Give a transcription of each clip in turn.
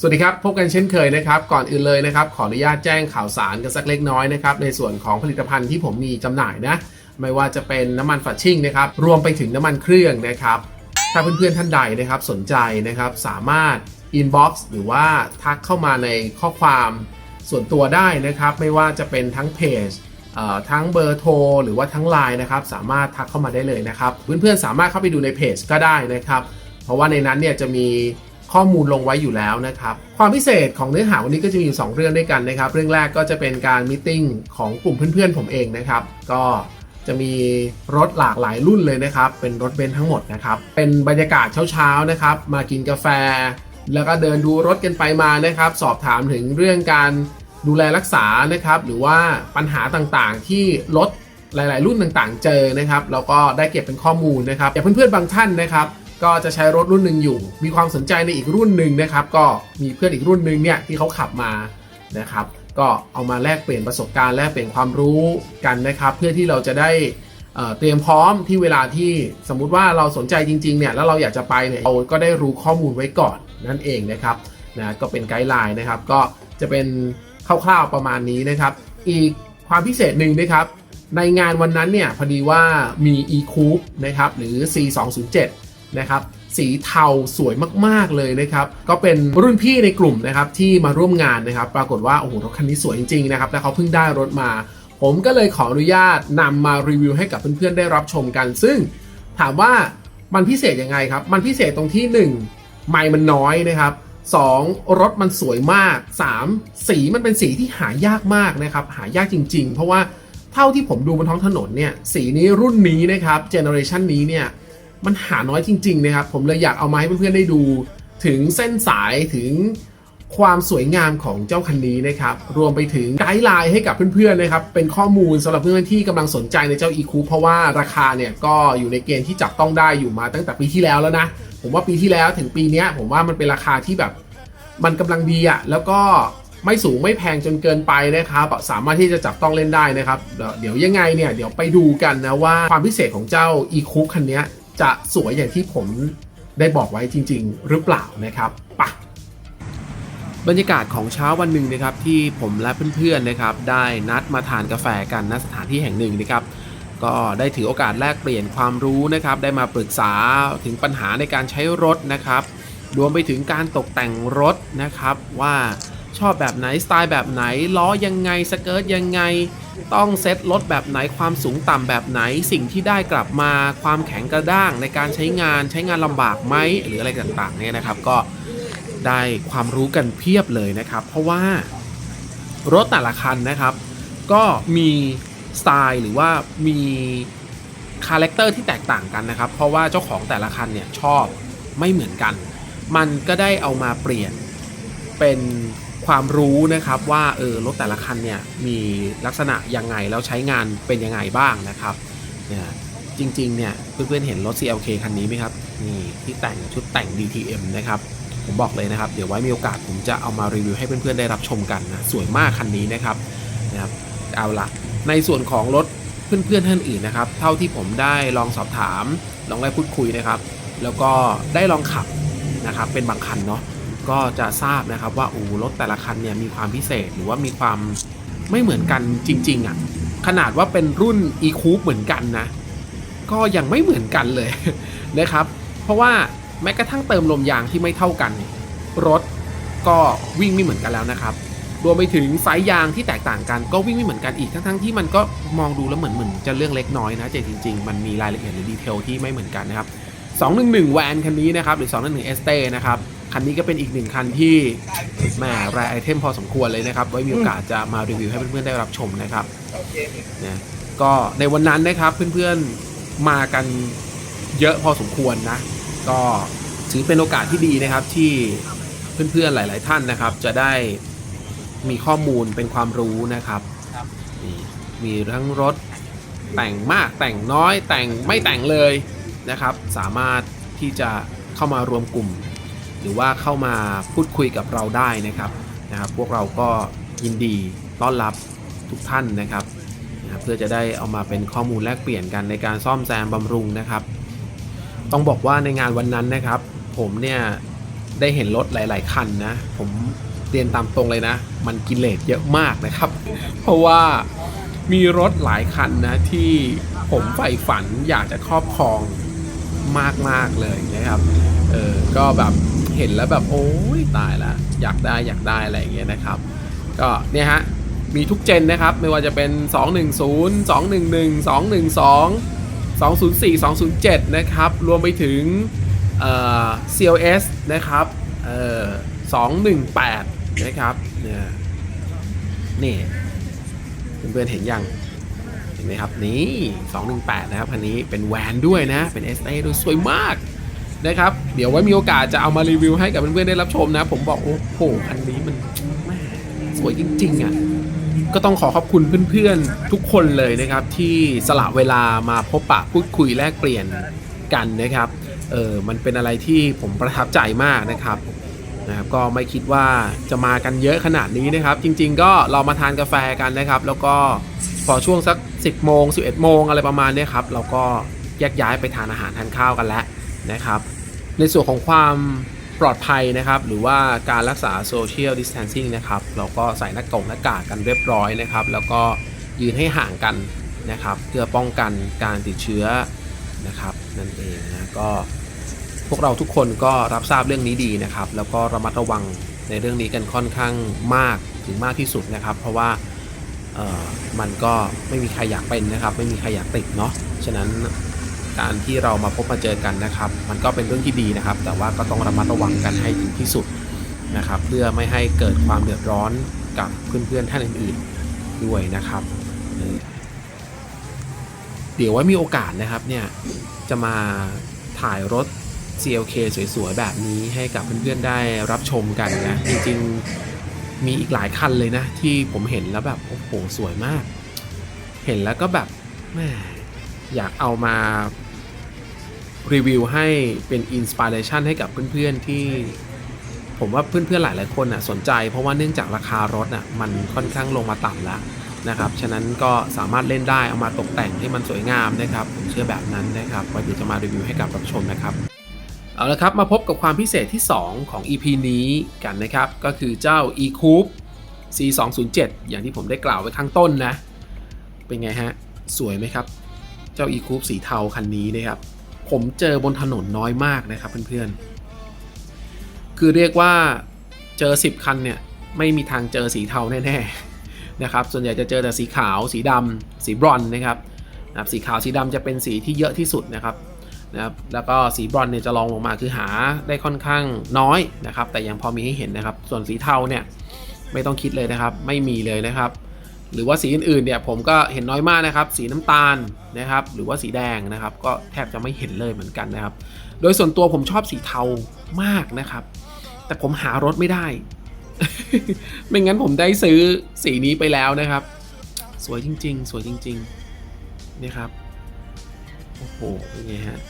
สวัสดีครับ พบกันเช่นเคยนะครับ ก่อนอื่นเลยนะครับ ขออนุญาตแจ้งข่าวสารกันสักเล็กน้อยนะครับ ในส่วนของผลิตภัณฑ์ที่ผมมีจำหน่ายนะ ไม่ว่าจะเป็นน้ำมันฝัดชิ่งนะครับ รวมไปถึงน้ำมันเครื่องนะครับ ถ้าเพื่อนๆท่านใดนะครับสนใจนะครับสามารถ inbox หรือว่าทักเข้ามาในข้อความส่วนตัวได้นะครับ ไม่ว่าจะเป็นทั้งเพจทั้งเบอร์โทรหรือว่าทั้งไลน์นะครับ สามารถทักเข้ามาได้เลยนะครับ เพื่อนๆสามารถเข้าไปดูในเพจก็ได้นะครับ เพราะว่าในนั้นเนี่ยจะมี ข้อมูลลงไว้อยู่แล้วนะครับ ความพิเศษของเนื้อหาวันนี้ก็จะมีอยู่2เรื่องด้วยกันนะครับ เรื่องแรกก็จะเป็นการมิ팅ของกลุ่มเพื่อนๆผมเองนะครับ ก็จะมีรถหลากหลายรุ่นเลยนะครับ เป็นรถเบนซ์ทั้งหมดนะครับ เป็นบรรยากาศเช้าๆนะครับ มากินกาแฟ แล้วก็เดินดูรถกันไปมานะครับ สอบถามถึงเรื่องการดูแลรักษานะครับ หรือว่าปัญหาต่างๆที่รถหลาย ๆ รุ่นต่างๆ เจอนะครับ แล้วก็ได้เก็บเป็นข้อมูลนะครับอย่างเพื่อนๆบางท่านนะครับ ก็จะใช้รถรุ่นหนึ่งอยู่ มีความสนใจในอีกรุ่นหนึ่งนะครับ ก็มีเพื่อนอีกรุ่นหนึ่งเนี่ยที่เขาขับมานะครับ ก็เอามาแลกเปลี่ยนประสบการณ์แลกเปลี่ยนความรู้กันนะครับ เพื่อที่เราจะได้เตรียมพร้อมที่เวลาที่สมมุติว่าเราสนใจจริงๆเนี่ยแล้วเราอยากจะไปเนี่ยเราก็ได้รู้ข้อมูลไว้ก่อนนั่นเองนะครับนะก็เป็นไกด์ไลน์นะครับ ก็จะเป็นคร่าวๆประมาณนี้นะครับ อีกความพิเศษหนึ่งนะครับ ในงานวันนั้นเนี่ยพอดีว่ามี e c o u p นะครับหรือ C 2 0 7 นะครับสีเทาสวยมากๆเลยนะครับ ก็เป็นรุ่นพี่ในกลุ่มนะครับที่มาร่วมงานนะครับ ปรากฏว่าโอ้โหรถคันนี้สวยจริงๆนะครับแล้วเขาเพิ่งได้รถมา ผมก็เลยขออนุญาตนำมารีวิวให้กับเพื่อนๆได้รับชมกัน ซึ่งถามว่ามันพิเศษยังไงครับ มันพิเศษตรงที่ 1 ไมล์มันน้อยนะครับ 2. รถมันสวยมาก 3. สีมันเป็นสีที่หายากมากนะครับ หายากจริง ๆ เพราะว่าเท่าที่ผมดูบนท้องถนนเนี่ยสีนี้รุ่นนี้นะครับเจเนอเรชันนี้เนี่ย มันหาน้อยจริงๆนะครับ ผมเลยอยากเอามาให้เพื่อนๆได้ดู ถึงเส้นสายถึงความสวยงามของเจ้าคันนี้นะครับ รวมไปถึงไกด์ไลน์ให้กับเพื่อนๆนะครับ เป็นข้อมูลสำหรับเพื่อนๆที่กำลังสนใจในเจ้า e c o เพราะว่าราคาเนี่ยก็อยู่ในเกณฑ์ที่จับต้องได้อยู่มาตั้งแต่ปีที่แล้วแล้วนะ ผมว่าปีที่แล้วถึงปีนี้ผมว่ามันเป็นราคาที่แบบ มันกำลังดีอะแล้วก็ไม่สูงไม่แพงจนเกินไปนะครับ สามารถที่จะจับต้องเล่นได้นะครับ เดี๋ยวยังไงเนี่ยเดี๋ยวไปดูกันนะว่าความพิเศษของเจ้า e c o คันนี้ จะสวยอย่างที่ผมได้บอกไว้จริง ๆ หรือเปล่านะครับปะบรรยากาศของเช้าวันหนึ่งนะครับที่ผมและเพื่อนๆนะครับ ได้นัดมาทานกาแฟกันณสถานที่แห่งหนึ่งนะครับ ก็ได้ถือโอกาสแลกเปลี่ยนความรู้นะครับ ได้มาปรึกษาถึงปัญหาในการใช้รถนะครับ รวมไปถึงการตกแต่งรถนะครับว่าชอบแบบไหนสไตล์แบบไหนล้อยังไงสเกิร์ตยังไง ต้องเซ็ตรถแบบไหนความสูงต่ำแบบไหนสิ่งที่ได้กลับมาความแข็งกระด้างในการใช้งานใช้งานลำบากไหมหรืออะไรต่างๆเนี่ยนะครับ ก็ได้ความรู้กันเพียบเลยนะครับ เพราะว่ารถแต่ละคันนะครับ ก็มีสไตล์หรือว่ามีคาแรคเตอร์ที่แตกต่างกันนะครับ เพราะว่าเจ้าของแต่ละคันเนี่ยชอบไม่เหมือนกัน มันก็ได้เอามาเปลี่ยนเป็น ความรู้นะครับว่าเออรถแต่ละคันเนี่ยมีลักษณะยังไงแล้วใช้งานเป็นยังไงบ้างนะครับเนี่ยจริงๆเนี่ยเพื่อนๆเห็นรถ CLK คันนี้ไหมครับนี่ที่แต่งชุดแต่ง DTM นะครับผมบอกเลยนะครับ เดี๋ยวไว้มีโอกาสผมจะเอามารีวิวให้เพื่อนๆได้รับชมกันนะสวยมากคันนี้นะครับนะครับเอาละในส่วนของรถเพื่อนๆท่านอื่นนะครับ เท่าที่ผมได้ลองสอบถาม ลองได้พูดคุยนะครับ แล้วก็ได้ลองขับนะครับเป็นบางคันเนาะ ก็จะทราบนะครับว่าโอ้รถแต่ละคันเนี่ยมีความพิเศษหรือว่ามีความไม่เหมือนกันจริง ๆอะ่ะขนาดว่าเป็นรุ่น e c o u p เหมือนกันนะ ก็ยังไม่เหมือนกันเลยนะครับ เพราะว่าแม้กระทั่งเติมลมยางที่ไม่เท่ากัน รถก็วิ่งไม่เหมือนกันแล้วนะครับรวมไปถึงไซส์ยางที่แตกต่างกันก็วิ่งไม่เหมือนกันอีกทั้งๆที่มันก็มองดูแล้วเหมือนเหมือนจะเรื่องเล็กน้อยนะแต่จริง ๆ มันมีรายละเอียดหรือดีเทลที่ไม่เหมือนกันนะครับ211แวนคันนี้นะครับหรือ211เอสเต้นะครับ คันนี้ก็เป็นอีกหนึ่งคันที่แหมรายไอเทมพอสมควรเลยนะครับ ไว้มีโอกาสจะมารีวิวให้เพื่อนๆได้รับชมนะครับนะก็ในวันนั้นนะครับเพื่อนๆมากันเยอะพอสมควรนะ ก็ถือเป็นโอกาสที่ดีนะครับที่เพื่อนๆหลาย ๆ ท่านนะครับ จะได้มีข้อมูลเป็นความรู้นะครับมีทั้งรถแต่งมากแต่งน้อยแต่งไม่แต่งเลยนะครับ สามารถที่จะเข้ามารวมกลุ่ม หรือว่าเข้ามาพูดคุยกับเราได้นะครับนะครับ พวกเราก็ยินดีต้อนรับทุกท่านนะครับนะเพื่อจะได้เอามาเป็นข้อมูลแลกเปลี่ยนกันในการซ่อมแซมบำรุงนะครับ ต้องบอกว่าในงานวันนั้นนะครับ ผมเนี่ยได้เห็นรถหลาย ๆ คันนะ ผมเรียนตามตรงเลยนะ มันกินเลสเยอะมากนะครับ เพราะว่ามีรถหลายคันนะที่ผมใฝ่ฝันอยากจะครอบครองมาก ๆ เลยนะครับ เออ ก็แบบ เห็นแล้วแบบโอ้ยตายละอยากได้อยากได้อะไรอย่างเงี้ยนะครับ ก็เนี่ยฮะมีทุกเจนนะครับ ไม่ว่าจะเป็น 210 211 212 204 207 นะครับ รวมไปถึงเอ่อ CLS นะครับเอ่อ218 นะครับเนี่ยนี่เพื่อนๆเห็นยังเห็นไหมครับ นี่ 218 นะครับคันนี้เป็นแวนด้วยนะ เป็น SA ด้วยสวยมาก นะครับ เดี๋ยวไว้มีโอกาสจะเอามารีวิวให้กับเพื่อนๆได้รับชมนะ ผมบอกโอ้โหคันนี้มันสวยจริงๆอะก็ต้องขอขอบคุณเพื่อนๆ ทุกคนเลยนะครับ ที่สละเวลามาพบปะพูดคุยแลกเปลี่ยนกันนะครับเออมันเป็นอะไรที่ผมประทับใจมากนะครับนะครับ ก็ไม่คิดว่าจะมากันเยอะขนาดนี้นะครับ จริง ๆ ก็เรามาทานกาแฟกันนะครับ แล้วก็พอช่วงสัก 10โมง11โมงอะไรประมาณนี้ครับเราก็แยกย้ายไปทานอาหารทานข้าวกันแล้ว นะครับ ในส่วนของความปลอดภัยนะครับ หรือว่าการรักษา Social Distancing นะครับ เราก็ใส่หน้ากากหน้ากากกันเรียบร้อยนะครับ แล้วก็ยืนให้ห่างกันนะครับ เพื่อป้องกันการติดเชื้อนะครับ นั่นเองนะก็พวกเราทุกคนก็รับทราบเรื่องนี้ดีนะครับ แล้วก็ระมัดระวังในเรื่องนี้กันค่อนข้างมากถึงมากที่สุดนะครับ เพราะว่ามันก็ไม่มีใครอยากเป็นนะครับ ไม่มีใครอยากติดเนาะฉะนั้น การที่เรามาพบมาเจอกันนะครับ มันก็เป็นเรื่องที่ดีนะครับ แต่ว่าก็ต้องระมัดระวังกันให้ถึงที่สุดนะครับ เพื่อไม่ให้เกิดความเดือดร้อนกับเพื่อนๆท่านอื่นๆด้วยนะครับ เดี๋ยวไว้มีโอกาสนะครับเนี่ยจะมาถ่ายรถ CLK สวยๆแบบนี้ให้กับเพื่อนๆได้รับชมกันนะ จริงๆมีอีกหลายคันเลยนะ ที่ผมเห็นแล้วแบบโอ้โหสวยมาก เห็นแล้วก็แบบแม่อยากเอามา รีวิวให้เป็นอินสปิเรชันให้กับเพื่อนๆที่ ผมว่าเพื่อนๆหลายๆคนอะสนใจ เพราะว่าเนื่องจากราคารถอะมันค่อนข้างลงมาต่ำแล้วนะครับฉะนั้นก็สามารถเล่นได้เอามาตกแต่งให้มันสวยงามนะครับ ผมเชื่อแบบนั้นนะครับไว้เดี๋ยวจะมารีวิวให้กับรับชมนะครับเอาละครับมาพบกับความพิเศษที่ 2 ของ EP นี้กันนะครับ ก็คือเจ้า eCoupe C207 อย่างที่ผมได้กล่าวไว้ข้างต้นนะ เป็นไงฮะ สวยไหมครับ เจ้า eCoupe สีเทาคันนี้นะครับ ผมเจอบนถนนน้อยมากนะครับเพื่อนๆ คือเรียกว่าเจอ 10 คันเนี่ย ไม่มีทางเจอสีเทาแน่ๆนะครับ ส่วนใหญ่จะเจอแต่สีขาว สีดำสีบรอนนะครับนะครับสีขาวสีดำจะเป็นสีที่เยอะที่สุดนะครับนะครับ แล้วก็สีบรอนเนี่ยจะรองลงมาคือหาได้ค่อนข้างน้อยนะครับ แต่ยังพอมีให้เห็นนะครับ ส่วนสีเทาเนี่ยไม่ต้องคิดเลยนะครับ ไม่มีเลยนะครับ หรือว่าสีอื่นๆเนี่ยผมก็เห็นน้อยมากนะครับ สีน้ำตาลนะครับ หรือว่าสีแดงนะครับ ก็แทบจะไม่เห็นเลยเหมือนกันนะครับ โดยส่วนตัวผมชอบสีเทามากนะครับ แต่ผมหารถไม่ได้ ไม่งั้นผมได้ซื้อสีนี้ไปแล้วนะครับ สวยจริง ๆ สวยจริงๆนี่ครับโอ้โหเป็นไงฮะ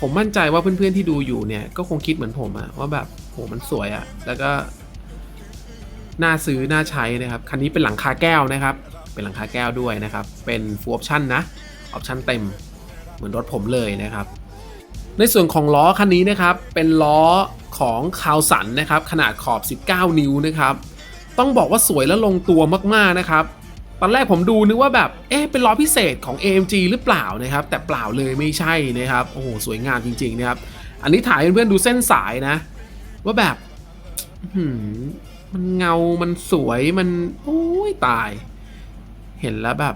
ผมมั่นใจว่าเพื่อนๆที่ดูอยู่เนี่ยก็คงคิดเหมือนผมอะว่าแบบโหมันสวยอะแล้วก็ น่าซื้อน่าใช้นะครับ คันนี้เป็นหลังคาแก้วนะครับ เป็นหลังคาแก้วด้วยนะครับ เป็น full option นะ ออปชั่นเต็ม เหมือนรถผมเลยนะครับ ในส่วนของล้อคันนี้นะครับ เป็นล้อของคาวสันนะครับ ขนาดขอบ 19 นิ้วนะครับ ต้องบอกว่าสวยและลงตัวมากๆนะครับตอนแรกผมดูนึกว่าแบบ เอ๊ะ เป็นล้อพิเศษของ AMG หรือเปล่านะครับ แต่เปล่าเลยไม่ใช่นะครับ โอ้โห สวยงามจริง ๆ นะครับ อันนี้ถ่ายเพื่อนๆดูเส้นสายนะ ว่าแบบหือ มันเงา มันสวย มัน โอ้ยตาย เห็นแล้วแบบ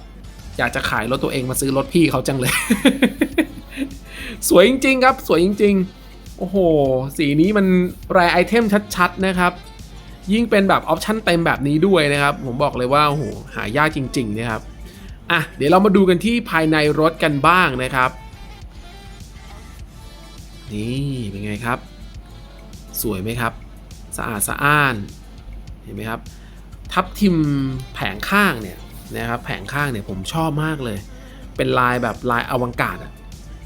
อยากจะขายรถตัวเองมาซื้อรถพี่เขาจังเลย สวยจริง ๆ ครับ สวยจริง ๆ โอ้โห สีนี้มันแรไอเทมชัด ๆ นะครับ ยิ่งเป็นแบบออปชั่นเต็มแบบนี้ด้วยนะครับ ผมบอกเลยว่า โอ้โห หายากจริง ๆ นะครับ อะ เดี๋ยวเรามาดูกันที่ภายในรถกันบ้างนะครับ นี่ เป็นไงครับ สวยไหมครับสะอาดสะอ้าน เห็นไหมครับ ทับทิมแผงข้างเนี่ยนะครับแผงข้างเนี่ยผมชอบมากเลย เป็นลายแบบลายอวังการอะ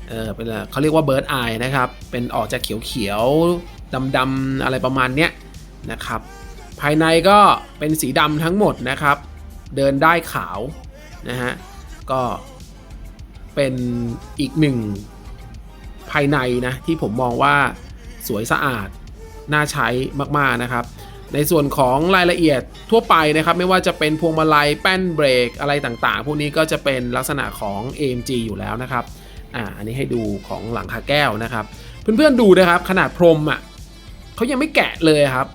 เออเป็นเขาเรียกว่าเบิร์ดไอนะครับ เป็นออกจากเขียวๆดำๆอะไรประมาณเนี้ยนะครับ ภายในก็เป็นสีดำทั้งหมดนะครับ เดินได้ขาวนะฮะก็เป็นอีกหนึ่งภายในนะที่ผมมองว่าสวยสะอาดน่าใช้มากๆนะครับ ในส่วนของรายละเอียดทั่วไปนะครับ ไม่ว่าจะเป็นพวงมาลัยแป้นเบรกอะไรต่างๆ พวกนี้ก็จะเป็นลักษณะของ AMG อยู่แล้วนะครับอ่าอันนี้ให้ดูของหลังคาแก้วนะครับ เพื่อนๆดูนะครับขนาดพรมอะเขายังไม่แกะเลยครับ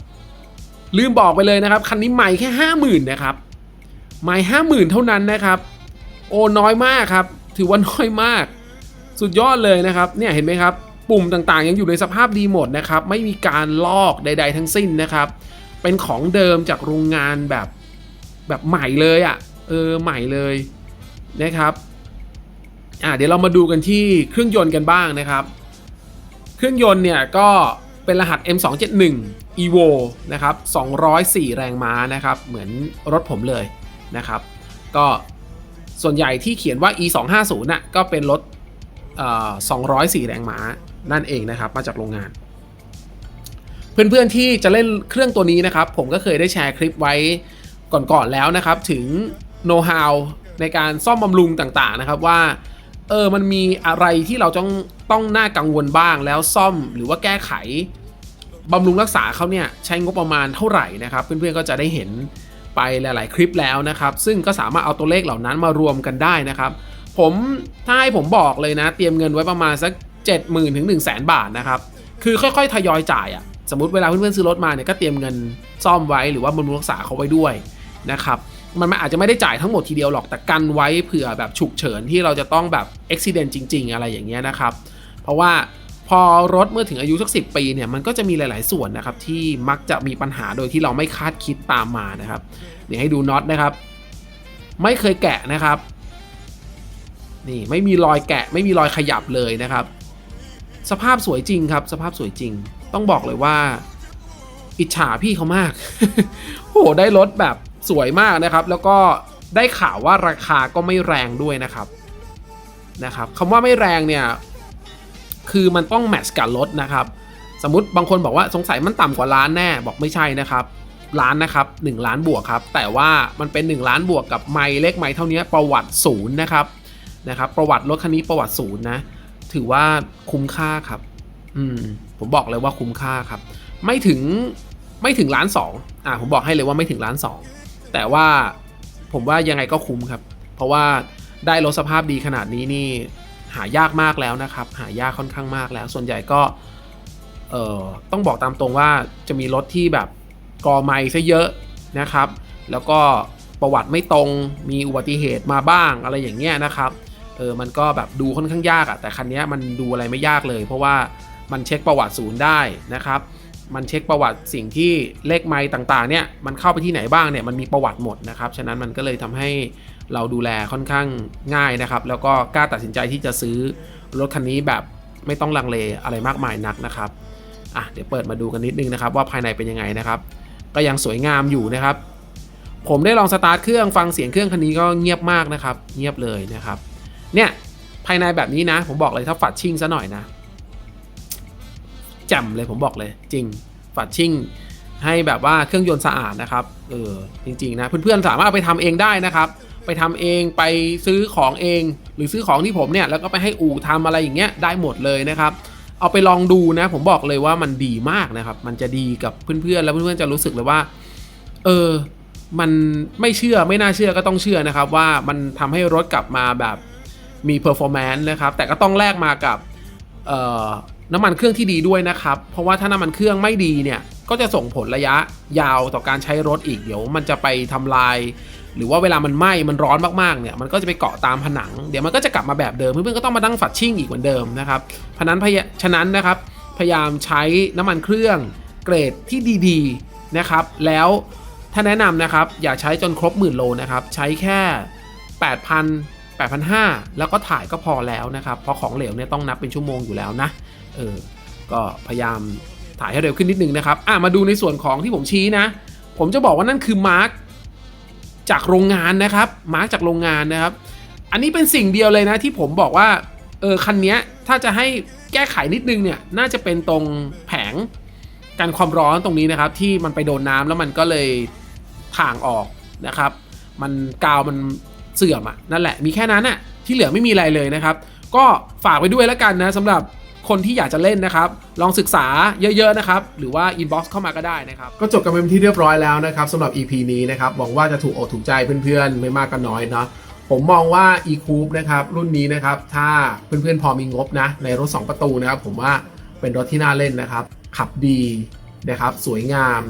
ลืมบอกไปเลยนะครับ คันนี้ใหม่แค่ห้าหมื่นนะครับใหม่ห้าหมื่นเท่านั้นนะครับ โอ้น้อยมากครับ ถือว่าน้อยมาก สุดยอดเลยนะครับ เนี่ยเห็นไหมครับ ปุ่มต่างๆ ยังอยู่ในสภาพดีหมดนะครับ ไม่มีการลอกใด ๆ ทั้งสิ้นนะครับ เป็นของเดิมจากโรงงานแบบแบบใหม่เลยอะ่ะเออใหม่เลยนะครับอ่าเดี๋ยวเรามาดูกันที่เครื่องยนต์กันบ้างนะครับ เครื่องยนต์เนี่ยก็เป็นรหัส M271 Evo นะครับ 204 แรงม้านะครับ เหมือนรถผมเลยนะครับ ก็ส่วนใหญ่ที่เขียนว่า E250 น่ะก็เป็นรถเอ่อ204 แรงม้านั่นเองนะครับ มาจากโรงงาน เพื่อนๆที่จะเล่นเครื่องตัวนี้นะครับ ผมก็เคยได้แชร์คลิปไว้ก่อนๆแล้วนะครับ ถึงโน้ตฮาวในการซ่อมบำรุงต่างๆนะครับว่าเออมันมีอะไรที่เราต้องต้องน่ากังวลบ้างแล้วซ่อมหรือว่าแก้ไขบำรุงรักษาเขาเนี่ยใช้งบประมาณเท่าไหร่นะครับ เพื่อนๆก็จะได้เห็นไปหลาย ๆ คลิปแล้วนะครับ ซึ่งก็สามารถเอาตัวเลขเหล่านั้นมารวมกันได้นะครับ ผมถ้าให้ผมบอกเลยนะ เตรียมเงินไว้ประมาณสัก 70,000ถึง1 0 0 0 0 0 บาทนะครับ คือค่อย ๆ ทยอยจ่ายอะ สมมติเวลาเพื่อนๆซื้อรถมาเนี่ยก็เตรียมเงินซ่อมไว้หรือว่าบำรุงรักษาเขาไว้ด้วยนะครับมันอาจจะไม่ได้จ่ายทั้งหมดทีเดียวหรอกแต่กันไว้เผื่อแบบฉุกเฉินที่เราจะต้องแบบอุบิเหตุจริง ๆ อะไรอย่างเงี้ยนะครับ เพราะว่าพอรถเมื่อถึงอายุสักสิปีเนี่ยมันก็จะมีหลาย ๆ ส่วนนะครับที่มักจะมีปัญหาโดยที่เราไม่คาดคิดตามมานะครับเดี๋ยให้ดูน็อตนะครับ ไม่เคยแกะนะครับนี่ไม่มีรอยแกะ ไม่มีรอยขยับเลยนะครับ สภาพสวยจริงครับ สภาพสวยจริง ต้องบอกเลยว่า อิจฉาพี่เขามาก โห ได้รถแบบสวยมากนะครับ แล้วก็ได้ข่าวว่าราคาก็ไม่แรงด้วยนะครับนะครับคำว่าไม่แรงเนี่ย คือมันต้องแมทช์กับรถนะครับ สมมติบางคนบอกว่าสงสัยมันต่ำกว่าล้านแน่ บอกไม่ใช่นะครับล้านนะครับ1ล้านบวกครับ แต่ว่ามันเป็น 1 ล้านบวกกับไมล์เลขไมล์เท่านี้ประวัติศูนย์นะครับนะครับ ประวัติรถคันนี้ประวัติศูนย์นะ ถือว่าคุ้มค่าครับ อืม ผมบอกเลยว่าคุ้มค่าครับ ไม่ถึงไม่ถึงล้านสองอ่าผมบอกให้เลยว่าไม่ถึงล้านสองแต่ว่าผมว่ายังไงก็คุ้มครับ เพราะว่าได้รถสภาพดีขนาดนี้นี่หายากมากแล้วนะครับ หายากค่อนข้างมากแล้ว ส่วนใหญ่ก็เอ่อต้องบอกตามตรงว่าจะมีรถที่แบบกอไม่ซะเยอะนะครับ แล้วก็ประวัติไม่ตรงมีอุบัติเหตุมาบ้างอะไรอย่างเงี้ยนะครับ เออมันก็แบบดูค่อนข้างยากอะแต่คันนี้มันดูอะไรไม่ยากเลย เพราะว่ามันเช็คประวัติศูนย์ได้นะครับ มันเช็คประวัติสิ่งที่เลขไม้ต่างๆเนี่ยมันเข้าไปที่ไหนบ้างเนี่ยมันมีประวัติหมดนะครับฉะนั้นมันก็เลยทำให้เราดูแลค่อนข้างง่ายนะครับ แล้วก็กล้าตัดสินใจที่จะซื้อรถคันนี้แบบไม่ต้องลังเลอะไรมากมายนักนะครับอะเดี๋ยวเปิดมาดูกันนิดนึงนะครับ ว่าภายในเป็นยังไงนะครับ ก็ยังสวยงามอยู่นะครับ ผมได้ลองสตาร์ทเครื่องฟังเสียงเครื่องคันนี้ก็เงียบมากนะครับ เงียบเลยนะครับ เนี่ยภายในแบบนี้นะ ผมบอกเลยถ้าฝัดชิ่งซะหน่อยนะจ่มเลยผมบอกเลย จริงฝัดชิ่งให้แบบว่าเครื่องยนต์สะอาดนะครับเออจริงๆนะเพื่อนๆสามารถเอาไปทำเองได้นะครับ ไปทำเองไปซื้อของเอง หรือซื้อของที่ผมเนี่ยแล้วก็ไปให้อู่ทำอะไรอย่างเงี้ยได้หมดเลยนะครับ เอาไปลองดูนะ ผมบอกเลยว่ามันดีมากนะครับ มันจะดีกับเพื่อนๆแล้วเพื่อนๆจะรู้สึกเลยว่า เออมันไม่เชื่อไม่น่าเชื่อก็ต้องเชื่อนะครับ ว่ามันทำให้รถกลับมาแบบ มี performance นะครับ แต่ก็ต้องแลกมากับน้ำมันเครื่องที่ดีด้วยนะครับ เพราะว่าถ้าน้ำมันเครื่องไม่ดีเนี่ย ก็จะส่งผลระยะยาวต่อการใช้รถอีก เดี๋ยวมันจะไปทำลาย หรือว่าเวลามันไหม้ มันร้อนมากๆ เนี่ย มันก็จะไปเกาะตามผนัง เดี๋ยวมันก็จะกลับมาแบบเดิม เพื่อนๆ ก็ต้องมาตั้งฝัดชิ่งอีกเหมือนเดิมนะครับเพราะนั้นพยฉะนั้นนะครับ พยายามใช้น้ำมันเครื่องเกรดที่ดีๆ นะครับ แล้วถ้าแนะนำนะครับ อย่าใช้จนครบหมื่นโลนะครับ ใช้แค่ 8,000 8,500 แล้วก็ถ่ายก็พอแล้วนะครับ เพราะของเหลวเนี่ยต้องนับเป็นชั่วโมงอยู่แล้วนะ เออ ก็พยายามถ่ายให้เร็วขึ้นนิดนึงนะครับ อะ มาดูในส่วนของที่ผมชี้นะ ผมจะบอกว่านั่นคือมาร์กจากโรงงานนะครับ มาร์กจากโรงงานนะครับ อันนี้เป็นสิ่งเดียวเลยนะที่ผมบอกว่า เออ คันนี้ถ้าจะให้แก้ไขนิดนึงเนี่ย น่าจะเป็นตรงแผงกันความร้อนตรงนี้นะครับ ที่มันไปโดนน้ำแล้วมันก็เลยถ่างออกนะครับ มันกาวมัน เสื่อมอะนั่นแหละมีแค่นั้นอะที่เหลือไม่มีอะไรเลยนะครับ ก็ฝากไปด้วยแล้วกันนะสำหรับคนที่อยากจะเล่นนะครับ ลองศึกษาเยอะ ๆ นะครับ หรือว่า inbox เข้ามาก็ได้นะครับ ก็จบกันเป็นที่เรียบร้อยแล้วนะครับสำหรับ EP นี้นะครับหวังว่าจะถูกอกถูกใจเพื่อนๆ ไม่มากก็น้อยเนาะผมมองว่า e c o u p นะครับรุ่นนี้นะครับถ้าเพื่อนๆ พอมีงบนะ ในรถ 2 ประตูนะครับ ผมว่าเป็นรถที่น่าเล่นนะครับ ขับดีนะครับ สวยงาม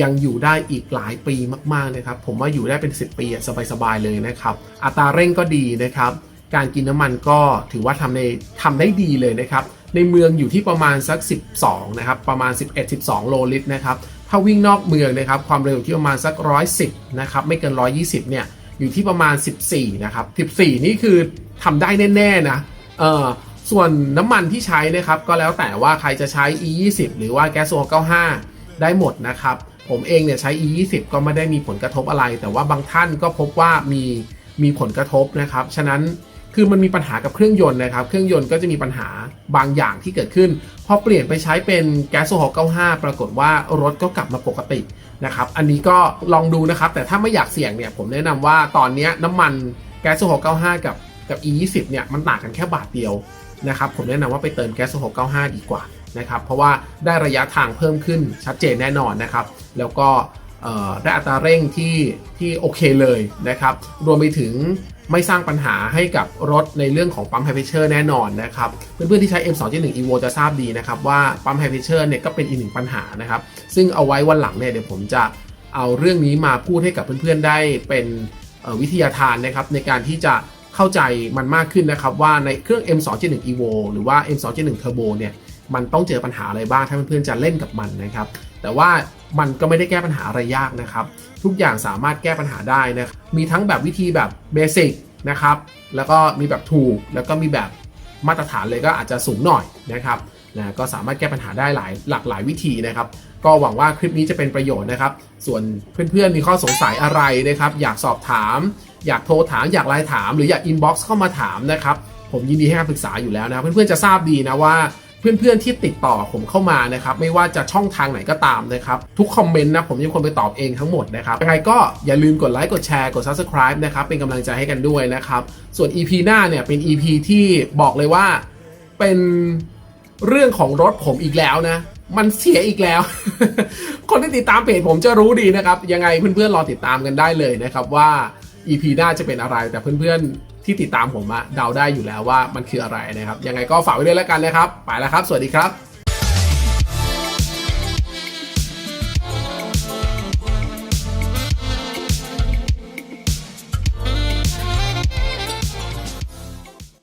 ยังอยู่ได้อีกหลายปีมากๆนะครับ ผมว่าอยู่ได้เป็น 10 ปีสบายๆเลยนะครับ อัตราเร่งก็ดีนะครับ การกินน้ำมันก็ถือว่าทำในทำได้ดีเลยนะครับ ในเมืองอยู่ที่ประมาณสัก 12 นะครับ ประมาณ 11-12 โลลิตรนะครับ ถ้าวิ่งนอกเมืองนะครับ ความเร็วอยู่ที่ประมาณสัก 110 นะครับ ไม่เกิน 120 เนี่ย อยู่ที่ประมาณ 14 นะครับ 14 นี่คือทำได้แน่ๆนะ เออส่วนน้ำมันที่ใช้นะครับ ก็แล้วแต่ว่าใครจะใช้ E20 หรือว่าแก๊สโซ95 ได้หมดนะครับ ผมเองเนี่ยใช้ E20 ก็ไม่ได้มีผลกระทบอะไร แต่ว่าบางท่านก็พบว่ามีมีผลกระทบนะครับ ฉะนั้นคือมันมีปัญหากับเครื่องยนต์นะครับ เครื่องยนต์ก็จะมีปัญหาบางอย่างที่เกิดขึ้น พอเปลี่ยนไปใช้เป็นแก๊สโซฮอล์95 ปรากฏว่ารถก็กลับมาปกตินะครับ อันนี้ก็ลองดูนะครับ แต่ถ้าไม่อยากเสี่ยงเนี่ย ผมแนะนำว่าตอนนี้น้ำมันแก๊สโซฮอล์95 กับกับ E20 เนี่ย มันต่างกันแค่บาทเดียวนะครับ ผมแนะนำว่าไปเติมแก๊สโซฮอล์95 ดีกว่า นะครับ เพราะว่าได้ระยะทางเพิ่มขึ้นชัดเจนแน่นอนนะครับ แล้วก็ได้อัตราเร่งที่ที่โอเคเลยนะครับ รวมไปถึงไม่สร้างปัญหาให้กับรถในเรื่องของปั๊มไฮเพชเชอร์แน่นอนนะครับ เพื่อนๆที่ใช้ M2.1 Evo จะทราบดีนะครับ ว่าปั๊มไฮเพชเชอร์เนี่ยก็เป็นอีกหนึ่งปัญหานะครับ ซึ่งเอาไว้วันหลังเนี่ยเดี๋ยวผมจะเอาเรื่องนี้มาพูดให้กับเพื่อนๆได้เป็นวิทยาทานนะครับ ในการที่จะเข้าใจมันมากขึ้นนะครับ ว่าในเครื่อง M2.1 Evo หรือว่า M2.1 Turbo เนี่ย มันต้องเจอปัญหาอะไรบ้างถ้าเพื่อนๆจะเล่นกับมันนะครับ แต่ว่ามันก็ไม่ได้แก้ปัญหาอะไรยากนะครับ ทุกอย่างสามารถแก้ปัญหาได้นะครับมีทั้งแบบวิธีแบบเบสิกนะครับแล้วก็มีแบบถูกแล้วก็มีแบบมาตรฐานเลยก็อาจจะสูงหน่อยนะครับนะก็สามารถแก้ปัญหาได้หลายหลากหลายวิธีนะครับ ก็หวังว่าคลิปนี้จะเป็นประโยชน์นะครับ ส่วนเพื่อนๆมีข้อสงสัยอะไรนะครับ อยากสอบถาม อยากโทรถาม อยากไลน์ถาม หรืออยากอินบ็อกซ์เข้ามาถามนะครับ ผมยินดีให้คำปรึกษาอยู่แล้วนะเพื่อนๆจะทราบดีนะว่า เพื่อนๆที่ติดต่อผมเข้ามานะครับไม่ว่าจะช่องทางไหนก็ตามนะครับทุกคอมเมนต์นะผมจะเป็นคนไปตอบเองทั้งหมดนะครับยังไงก็อย่าลืมกดไลค์กดแชร์กด subscribe นะครับเป็นกำลังใจให้กันด้วยนะครับส่วน EP หน้าเนี่ยเป็น EP ที่บอกเลยว่าเป็นเรื่องของรถผมอีกแล้วนะมันเสียอีกแล้ว คนที่ติดตามเพจผมจะรู้ดีนะครับ ยังไงเพื่อนๆรอติดตามกันได้เลยนะครับว่า EP หน้าจะเป็นอะไรแต่เพื่อนๆ ที่ติดตามผมอะเดาได้อยู่แล้วว่ามันคืออะไรนะครับ ยังไงก็ฝากไว้ด้วยแล้วกันนะครับ ไปแล้วครับ สวัสดีครับ